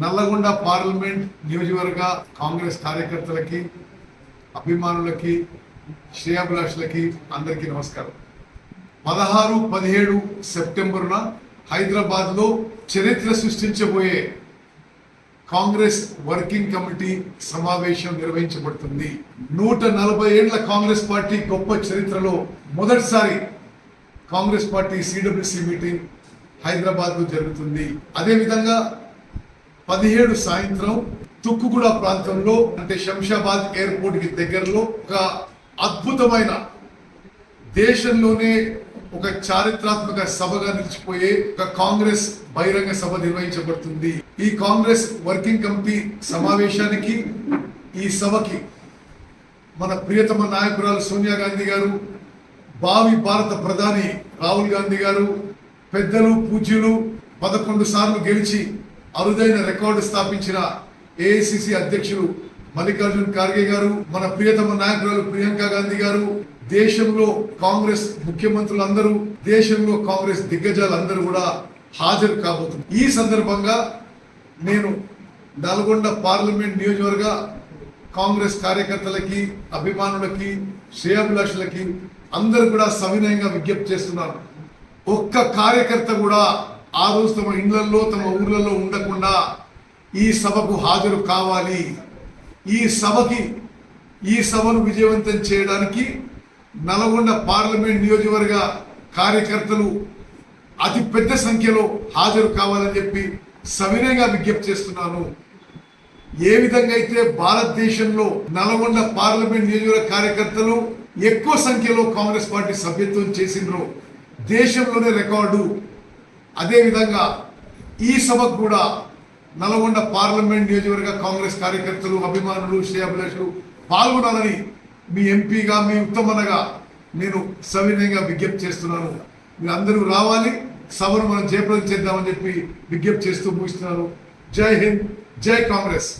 Nalgonda parliament నియోజకవర్గ కాంగ్రెస్ కార్యకర్తలకి అభిమానులకి శ్రేయాభిలాషులకి అందరికీ నమస్కారం. పదహారు పదిహేడు సెప్టెంబర్న హైదరాబాద్లో చరిత్ర సృష్టించబోయే కాంగ్రెస్ వర్కింగ్ కమిటీ సమావేశం నిర్వహించబడుతుంది. నూట నలభై ఏళ్ళ కాంగ్రెస్ పార్టీ గొప్ప చరిత్రలో మొదటిసారి కాంగ్రెస్ పార్టీ సిడబ్ల్యూసి మీటింగ్ హైదరాబాద్లో జరుగుతుంది. అదేవిధంగా పదిహేడు సాయంత్రం తుక్కుగూడ ప్రాంతంలో అంటే శంషాబాద్ ఎయిర్పోర్ట్కి దగ్గరలో ఒక అద్భుతమైన దేశంలోనే ఒక చారిత్రాత్మక సభగా నిలిచిపోయే ఒక కాంగ్రెస్ బహిరంగ సభ నిర్వహించబడుతుంది. ఈ కాంగ్రెస్ వర్కింగ్ కమిటీ సమావేశానికి ఈ సభకి మన ప్రియతమ నాయకురాలు సోనియా గాంధీ గారు భావి భారత ప్రధాని రాహుల్ గాంధీ గారు పెద్దలు పూజ్యులు పదకొండు సార్లు గెలిచి అరుదైన రికార్డు స్థాపించిన ఏఐసిసి అధ్యక్షులు మల్లికార్జున్ ఖార్గే గారు మన ప్రియతమ నాయకురాలు ప్రియాంక గాంధీ గారు దేశంలో కాంగ్రెస్ ముఖ్యమంత్రులు అందరూ దేశంలో కాంగ్రెస్ దిగ్గజాలు అందరూ కూడా హాజరు కాబోతున్నారు. ఈ సందర్భంగా నేను నల్గొండ పార్లమెంట్ నియోజకవర్గ కాంగ్రెస్ కార్యకర్తలకి అభిమానులకి శ్రేయాభిలాషులకి అందరూ కూడా సవినయంగా విజ్ఞప్తి చేస్తున్నారు ఒక్క కార్యకర్త కూడా ఆ రోజు తమ ఇండ్లలో తమ ఊర్లలో ఉండకుండా ఈ సభకు హాజరు కావాలి. ఈ సభకి ఈ సభను విజయవంతం చేయడానికి నల్గొండ పార్లమెంట్ నియోజకవర్గ కార్యకర్తలు అతి పెద్ద సంఖ్యలో హాజరు కావాలని చెప్పి సవినయంగా విజ్ఞప్తి చేస్తున్నాను. ఏ విధంగా అయితే భారతదేశంలో నల్గొండ పార్లమెంట్ నియోజకవర్గ కార్యకర్తలు ఎక్కువ సంఖ్యలో కాంగ్రెస్ పార్టీ సభ్యత్వం చేసిండ్రో దేశంలోనే రికార్డు అదేవిధంగా ఈ సభకు కూడా నల్గొండ పార్లమెంట్ నియోజకవర్గ కాంగ్రెస్ కార్యకర్తలు అభిమానులు శ్రేయాభిలాషులు పాల్గొనాలని మీ ఎంపీగా మీ ఉత్తమనగా నేను సవినయంగా విజ్ఞప్తి చేస్తున్నాను. మీరు అందరూ రావాలి సభను మనం జయప్రదం చేద్దామని చెప్పి విజ్ఞప్తి చేస్తూ ముగిస్తున్నాను. జై హింద్ జై కాంగ్రెస్.